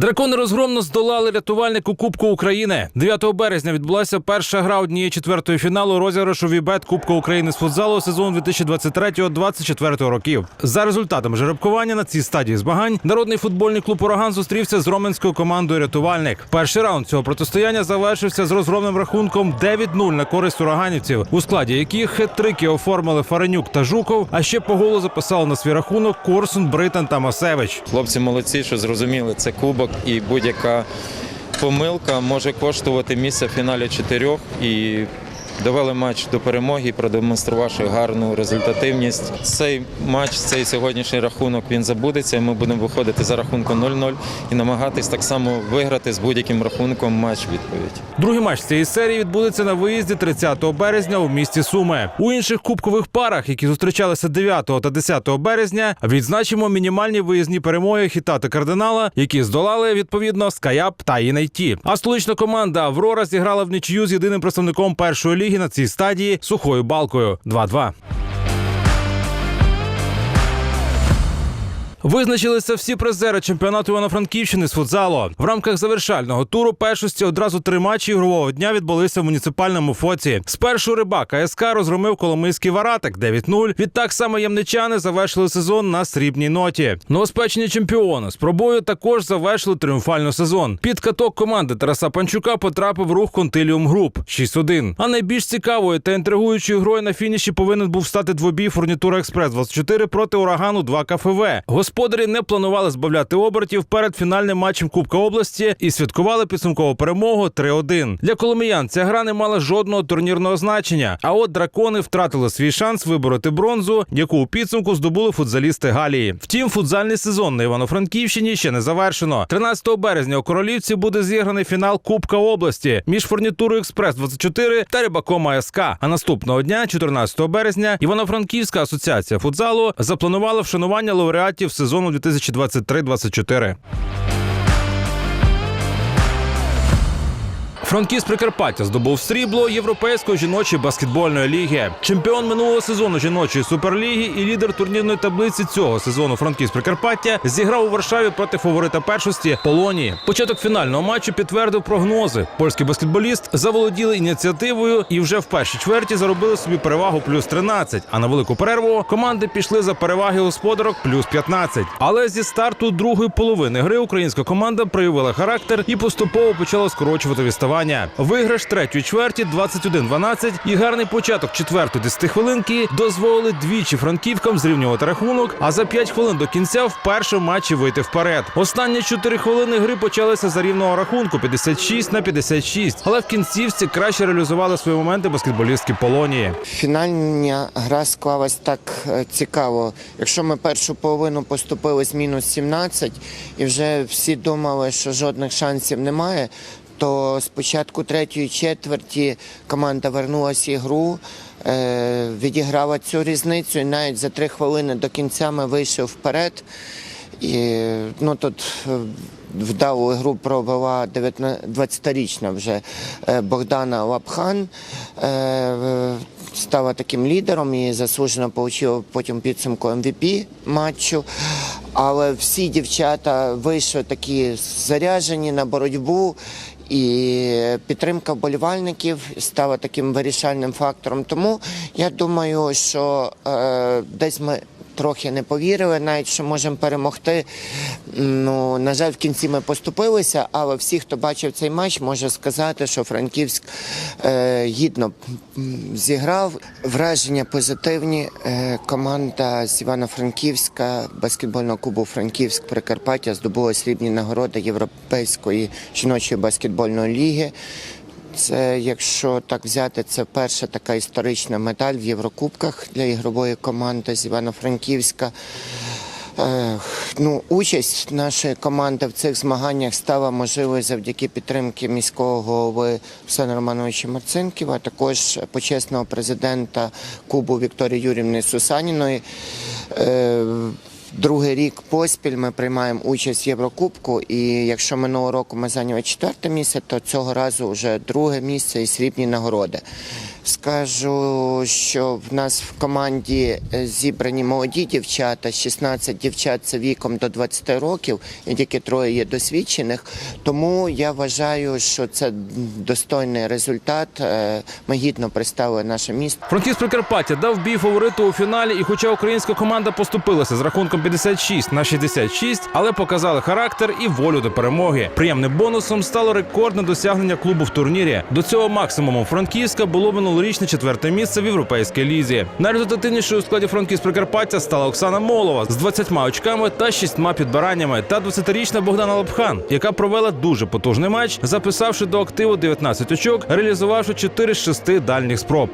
Дракони розгромно здолали рятувальнику Кубку України. 9 березня відбулася перша гра однієї четвертої фіналу розіграшу Вібет Кубку України з футзалу сезону 2023-2024 років. За результатами жеребкування на цій стадії змагань народний футбольний клуб Ураган зустрівся з роменською командою рятувальник. Перший раунд цього протистояння завершився з розгромним рахунком 9-0 на користь ураганівців, у складі яких хет-трики оформили Фаренюк та Жуков. А ще по голу записали на свій рахунок Корсун, Британ та Масевич. Хлопці молодці, що зрозуміли, це кубок, і будь-яка помилка може коштувати місце в фіналі чотирьох. І довели матч до перемоги, продемонструвавши гарну результативність. Цей матч, цей сьогоднішній рахунок він забудеться. і Ми будемо виходити за рахунком 0-0 і намагатись так само виграти з будь-яким рахунком матч відповідь. Другий матч цієї серії відбудеться на виїзді 30 березня у місті Суми. У інших кубкових парах, які зустрічалися 9 та 10 березня, відзначимо мінімальні виїзні перемоги хіта та кардинала, які здолали відповідно Скаяп та Інайті. А столична команда Аврора зіграла в нічию з єдиним представником першої ліги на цій стадії сухою балкою 2-2. Визначилися всі призери чемпіонату Івано-Франківщини з футзалу. В рамках завершального туру першості одразу три матчі ігрового дня відбулися в муніципальному фоці. Спершу рибак АСК розгромив Коломийський варатик 9-0. Відтак саме ямничани завершили сезон на срібній ноті. Новоспечені чемпіони з пробою також завершили тріумфально сезон. Під каток команди Тараса Панчука потрапив рух Контиліум Груп 6-1. А найбільш цікавою та інтригуючою грою на фініші повинен був стати двобій фурнітура Експрес 24 проти урагану 2 КФВ. Господарі не планували збавляти обертів перед фінальним матчем Кубка області і святкували підсумкову перемогу 3-1. Для коломиян ця гра не мала жодного турнірного значення. А от дракони втратили свій шанс вибороти бронзу, яку у підсумку здобули футзалісти Галії. Втім, футзальний сезон на Івано-Франківщині ще не завершено. 13 березня у Королівці буде зіграний фінал Кубка області між фурнітурою Експрес 24 та рибаком АСК. А наступного дня, 14 березня, Івано-Франківська асоціація футзалу запланувала вшанування лауреатів сезону 2023-2024. Франківськ Прикарпаття здобув срібло європейської жіночої баскетбольної ліги. Чемпіон минулого сезону жіночої суперліги і лідер турнірної таблиці цього сезону Франківськ Прикарпаття зіграв у Варшаві проти фаворита першості Полонії. Початок фінального матчу підтвердив прогнози. Польський баскетболіст заволоділи ініціативою і вже в першій чверті заробили собі перевагу плюс 13, А на велику перерву команди пішли за переваги господарок плюс 15. Але зі старту другої половини гри українська команда проявила характер і поступово почала скорочувати відставання. Виграш третьої чверті 21-12 і гарний початок четвертої 10 хвилинки дозволили двічі франківкам зрівнювати рахунок, а за 5 хвилин до кінця в першому матчі вийти вперед. Останні 4 хвилини гри почалися за рівного рахунку 56 на 56, але в кінцівці краще реалізували свої моменти баскетболістки Полонії. Фінальна гра склалась так е, цікаво. Якщо ми першу половину поступили з мінус 17 і вже всі думали, що жодних шансів немає, то спочатку третьої четверті команда вернулася ігру, е, відіграла цю різницю, і навіть за три хвилини до кінця ми вийшли вперед. І ну тут е, вдалу гру провела 20-річна вже е, Богдана Лапхан. Стала таким лідером і заслужено отримала потім підсумку MVP матчу. Але всі дівчата вийшли такі заряжені на боротьбу. І підтримка вболівальників стала таким вирішальним фактором. Тому я думаю, що е, десь ми трохи не повірили, навіть що можемо перемогти. Ну, на жаль, в кінці ми поступилися, але всі, хто бачив цей матч, може сказати, що Франківськ е, гідно зіграв. Враження позитивні. Е, команда з Івано-Франківська баскетбольного клубу Франківськ Прикарпаття здобула срібні нагороди Європейської жіночої баскетбольної ліги. Це, якщо так взяти, це перша така історична медаль в Єврокубках для ігрової команди з Івано-Франківська. Е, Ну, участь нашої команди в цих змаганнях стала можливою завдяки підтримки міського голови Руслана Романовича Марцинківа, а також почесного президента Кубу Вікторії Юрівни Сусаніної. Другий рік поспіль ми приймаємо участь в Єврокубку, і якщо минулого року ми зайняли четверте місце, то цього разу вже друге місце і срібні нагороди. Скажу, що в нас в команді е, зібрані молоді дівчата, 16 дівчат це віком до 20 років, і тільки троє є досвідчених. Тому я вважаю, що це достойний результат. Е, Ми гідно представили наше місто. Франківськ Прикарпаття дав бій фавориту у фіналі, і хоча українська команда поступилася з рахунком 56 на 66, але показали характер і волю до перемоги. Приємним бонусом стало рекордне досягнення клубу в турнірі. До цього максимуму Франківська було минулорічне четверте місце в європейській лізі. Найрезультативнішою у складі Франківськ Прикарпаття стала Оксана Молова з 20 очками та 6 підбираннями, та 20-річна Богдана Лапхан, яка провела дуже потужний матч, записавши до активу 19 очок, реалізувавши 4 з 6 дальніх спроб.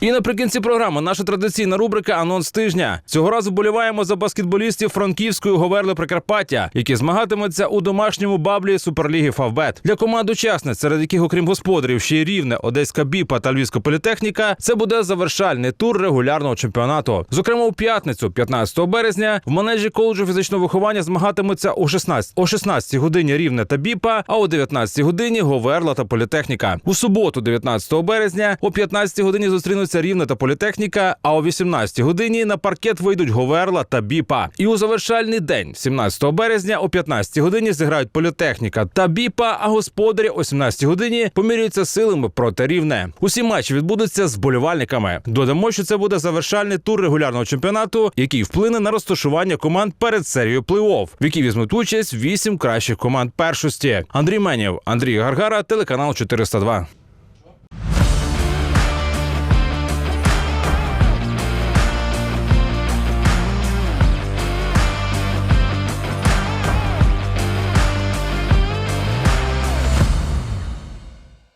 І наприкінці програми наша традиційна рубрика Анонс тижня. Цього разу боліваємо за баскетболістів франківської Говерли Прикарпаття, які змагатимуться у домашньому баблі Суперліги Фавбет. Для команд учасниць, серед яких, окрім господарів, ще й рівне Одеська Біпа та Львівська політехніка. Це буде завершальний тур регулярного чемпіонату. Зокрема, у п'ятницю, 15 березня, в манежі коледжу фізичного виховання змагатимуться о 16, о 16 годині рівне та Біпа, а о 19 годині Говерла та політехніка. У суботу, 19 березня, о 15 годині зустрінуться Рівне та політехніка. А о 18 годині на паркет вийдуть Говерла та Біпа. І у завершальний день, 17 березня, о 15 годині зіграють політехніка та Біпа. А господарі о 17 годині помірюються силами проти рівне. Усі матчі відбудуться з болівальниками. Додамо, що це буде завершальний тур регулярного чемпіонату, який вплине на розташування команд перед серією плей-офф, в якій візьмуть участь вісім кращих команд першості. Андрій Менєв, Андрій Гаргара, телеканал 402.